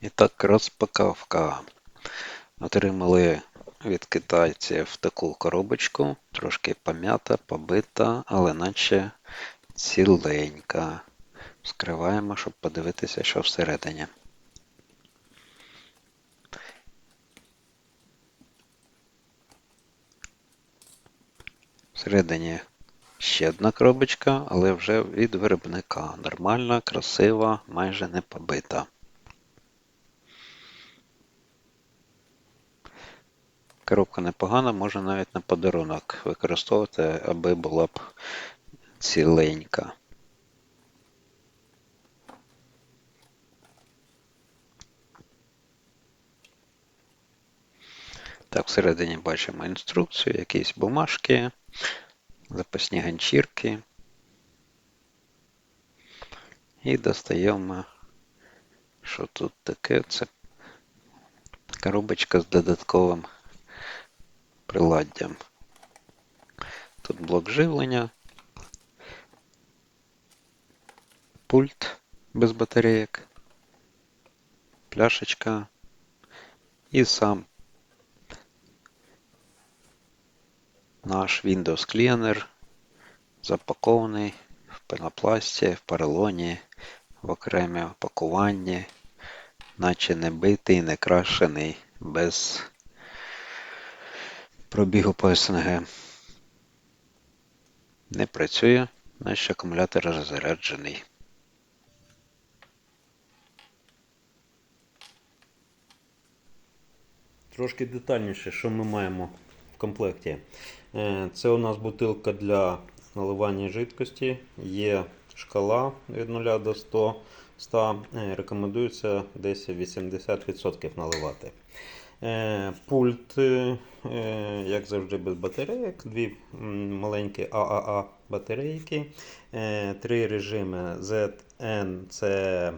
І так, розпаковка. Отримали від китайців таку коробочку, трошки пом'ята, побита, але наче ціленька. Вскриваємо, щоб подивитися, що всередині. Всередині ще одна коробочка, але вже від виробника. Нормальна, красива, майже не побита. Коробка непогана, можна навіть на подарунок використовувати, аби була б ціленька. Так, всередині бачимо інструкцію, якісь бумажки, запасні ганчірки. І достаємо, що тут таке. Це коробочка з додатковим приладдям. Тут блок живлення, пульт без батарейок, пляшечка. І сам наш Windows Cleaner запакований в пенопласті, в поролоні, в окремі пакуванні, наче не битий, не крашений, без пробігу по СНГ. Не працює, наш акумулятор розряджений. Трошки детальніше, що ми маємо в комплекті. Е, Це у нас бутилка для наливання жидкості. Є шкала від 0 до 100. 100. Е, Рекомендується десь 80% наливати. Е, Пульт, е, як завжди, без батарейок, дві маленькі ААА батарейки, Е, три режими ZN це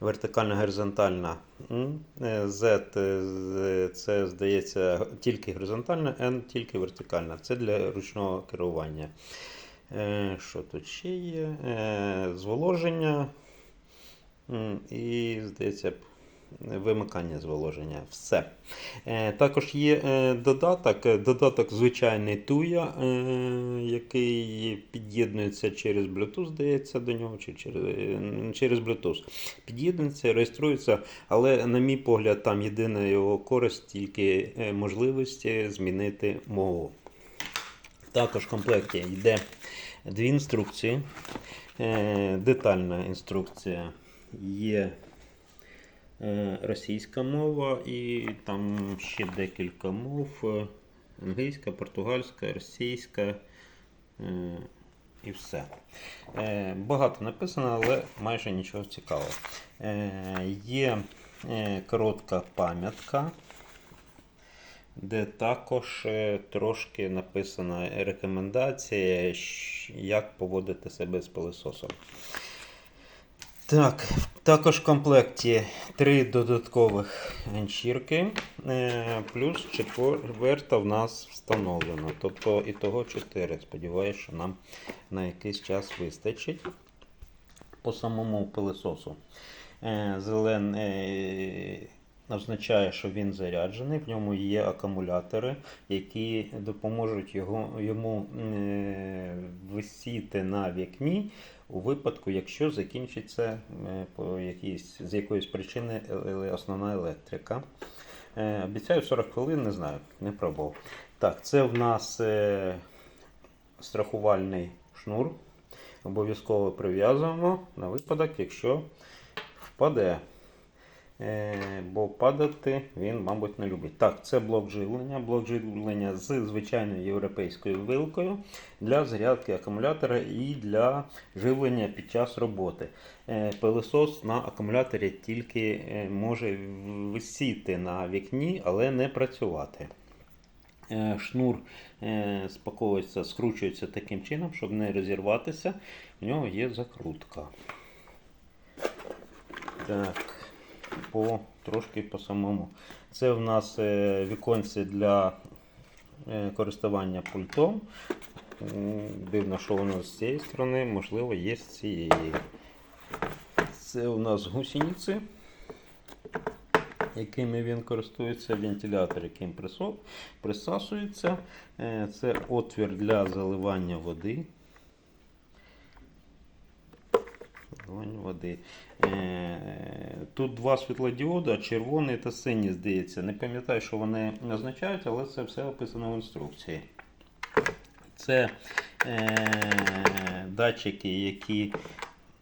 вертикальна горизонтальна. М, е, Z це здається тільки горизонтальна, N тільки вертикальна. Це для ручного керування. Що тут ще є? Зволоження і, здається, вимикання зволоження. Все. Е, Також є е, додаток, е, додаток звичайний Туя, який під'єднується через Bluetooth, здається, до нього, чи через, Bluetooth. Під'єднується, реєструється, але, на мій погляд, там єдина його користь тільки можливості змінити мову. Також в комплекті йде дві інструкції. Детальна інструкція є російська мова і там ще декілька мов: е, англійська, португальська, російська е, і все. Е, Багато написано, але майже нічого цікавого. Е, Є е, коротка пам'ятка де також е, трошки написана рекомендація, як поводити себе з пилососом. Так, також в комплекті три додаткових ганчірки, е, плюс четверта в нас встановлена. Тобто і того 4. Сподіваюся, що нам на якийсь час вистачить по самому пилососу. Е, Зелен е, означає, що він заряджений, в ньому є акумулятори, які допоможуть його, йому е, висіти на вікні у випадку, якщо закінчиться е, по якійсь, з якоїсь причини е- е- основна електрика. Е, Обіцяю 40 хвилин, не знаю, не пробував. Так, це в нас е, страхувальний шнур. Обов'язково прив'язуємо на випадок, якщо впаде. Е, бо падати він, мабуть, не любить. Так, це блок живлення. Блок живлення з звичайною європейською вилкою для зарядки акумулятора і для живлення під час роботи. Е, Пилосос на акумуляторі тільки е, може висіти на вікні, але не працювати. Шнур спаковується, скручується таким чином, щоб не розірватися. В нього є закрутка. Так, по, трошки по самому. Це в нас е, віконці для е, користування пультом. Дивно, що воно з цієї сторони, можливо, є з цієї. Це у нас гусениці. якими він користується, вентилятор, яким присасується. Е, Це отвір для заливання води. Заливання води. Е, Тут два світлодіода, червоний та синій, здається. Не пам'ятаю, що вони означають, але це все описано в інструкції. Це е, датчики, які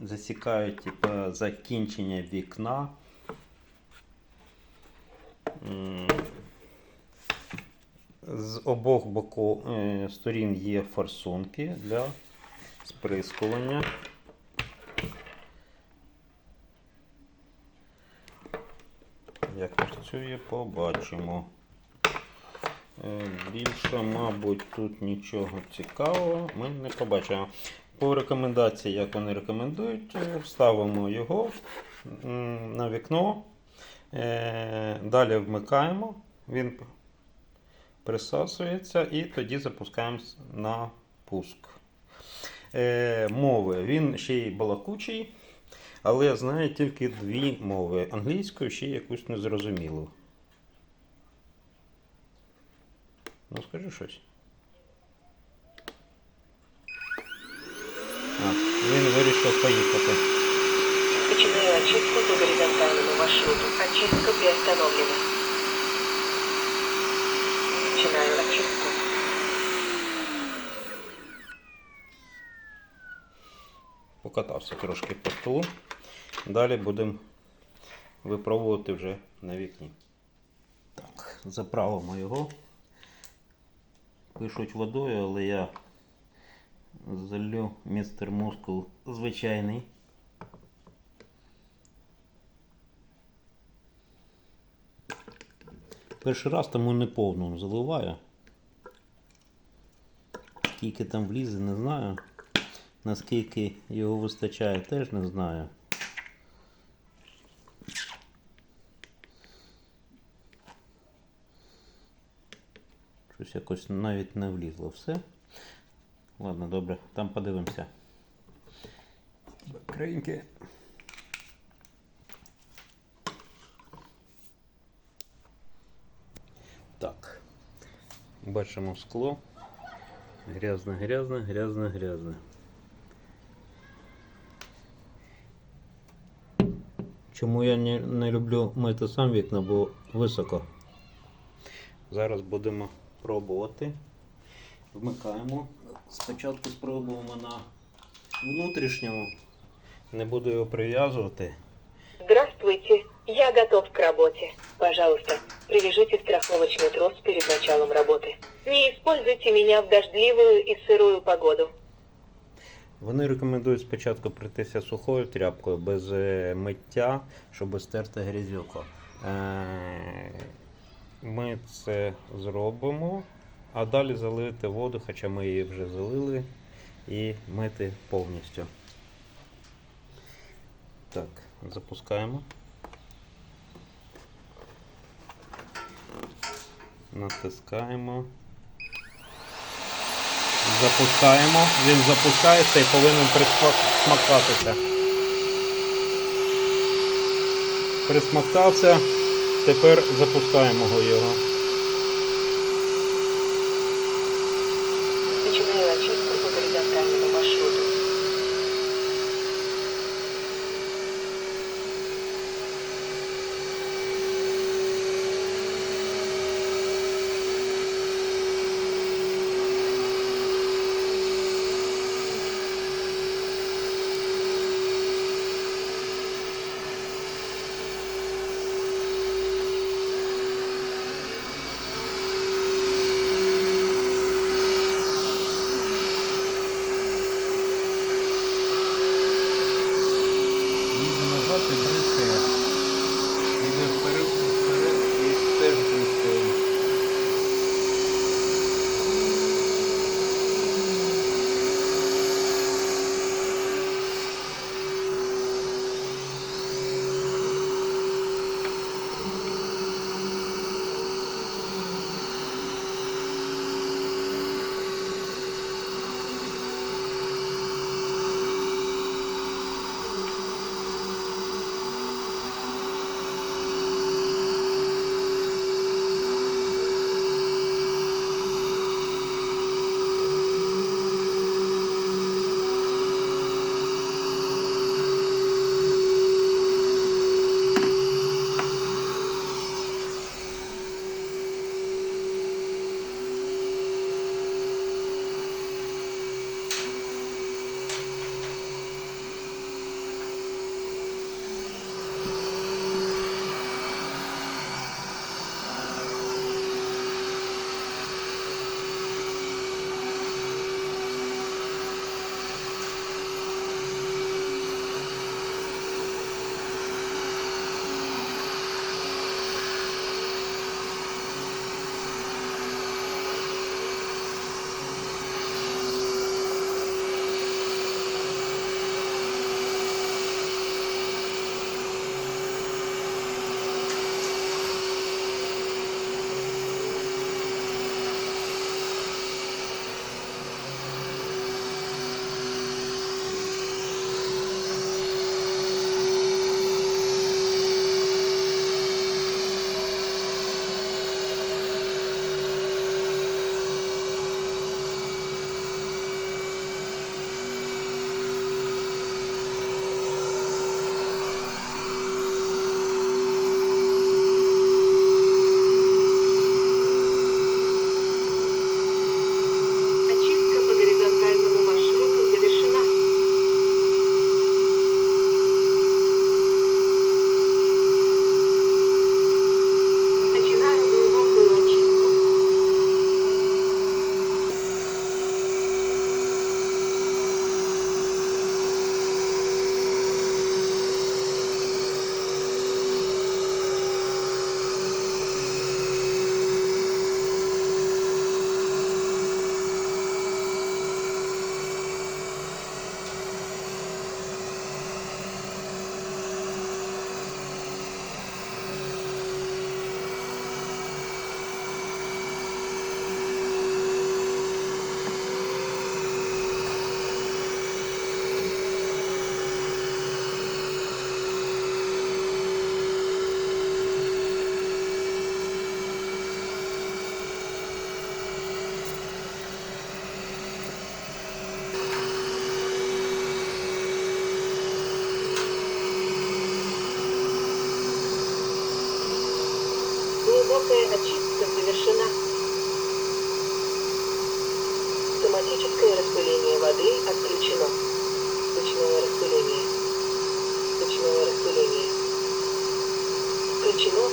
засікають типу, закінчення вікна. З обох боку е, сторін є форсунки для сприскування. Як працює, побачимо. Е, Більше, мабуть, тут нічого цікавого ми не побачимо. По рекомендації, як вони рекомендують, е, вставимо його на вікно. Е, Далі вмикаємо, він присасується і тоді запускаємо на пуск. Мови. Він ще й балакучий, але знає тільки дві мови: англійську ще якусь незрозумілу. Ну, скажи щось. А, він вирішив поїхати. Начинаю очистку по горизонтальному маршруту. Очистка приостановлена. Начинаю очистку. Покатався трошки по столу. Далі будемо випробувати вже на вікні. Так, заправимо його. Пишуть водою, але я залю містер мускул звичайний. Перший раз тому не повну заливаю. Скільки там влізе, не знаю. Наскільки його вистачає, теж не знаю. Щось якось навіть не влізло все. Ладно, добре, там подивимося. Бакреньки. Так. Бачимо скло. Грязне, грязне, грязне, грязне. Чому я не, не люблю мити сам вікна, бо високо. Зараз будемо пробувати. Вмикаємо. Спочатку спробуємо на внутрішньому. Не буду його прив'язувати. Здравствуйте, я готов к работе. Пожалуйста, привяжите страховочный трос перед началом работы. Не используйте меня в дождливую и сырую погоду. Вони рекомендують спочатку пройтися сухою тряпкою без е, миття, щоб стерти грязюку. Е, ми це зробимо, а далі залити воду, хоча ми її вже залили, і мити повністю. Так, запускаємо. Натискаємо. Запускаємо. Він запускається і повинен присмактатися. Присмактався. Тепер запускаємо його.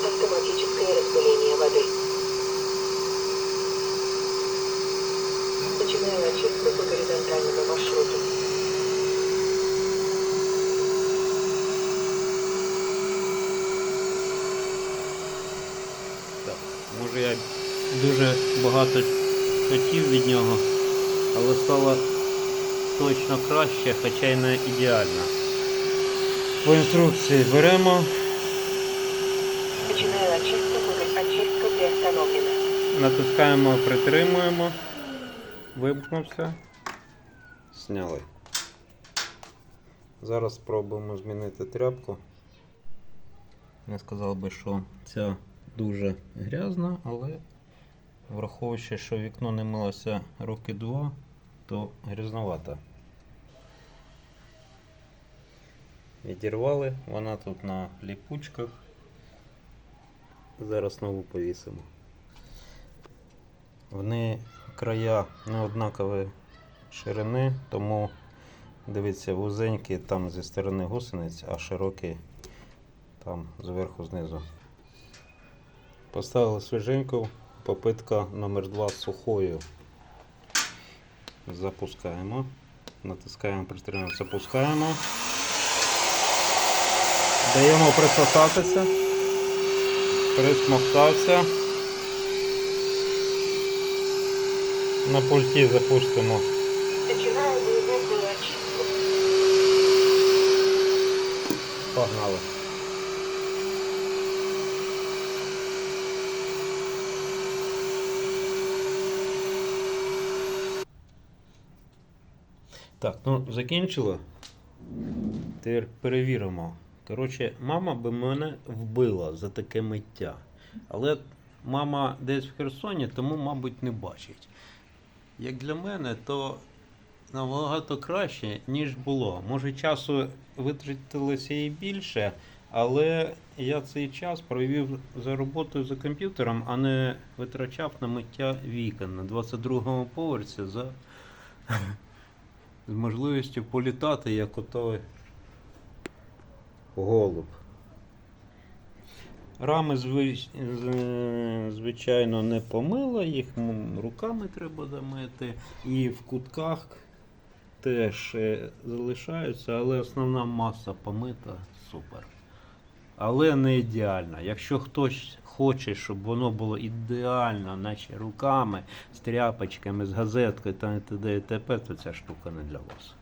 Автоматическое распыление воды. Начинаю очистку по горизонтальному маршруту. Так, може я дуже багато хотів від нього, але стало точно краще, хоча й не ідеально. По інструкції беремо, Начинаю очистку по гор- натискаємо, притримуємо, вимкнувся, зняли. Зараз спробуємо змінити тряпку. Я сказав би, що ця дуже грязна, але враховуючи, що вікно не милося роки два, то грязновата. Відірвали, вона тут на ліпучках. Зараз нову повісимо. Вони края не однакової ширини, тому дивіться, вузенькі там зі сторони гусениць, а широкі там зверху знизу. Поставили свіженьку, попитка номер 2 з сухою. Запускаємо. Натискаємо, притримуємо, запускаємо. Даємо присосатися. Присмоктався. На пульті запустимо. Начинаю глубокую очистку. Погнали. Так, ну закінчила. Тепер перевіримо. Коротше, мама би мене вбила за таке миття. Але мама десь в Херсоні, тому, мабуть, не бачить. Як для мене, то набагато краще, ніж було. Може, часу витратилося і більше, але я цей час провів за роботою за комп'ютером, а не витрачав на миття вікон на 22-му поверсі за з можливістю політати як отой голуб. Рами, звичайно, не помила, їх руками треба замити. І в кутках теж е, залишаються, але основна маса помита супер. Але не ідеальна. Якщо хтось хоче, щоб воно було ідеально, наче руками, з тряпочками, з газеткою та т.д. і т.п., то ця штука не для вас.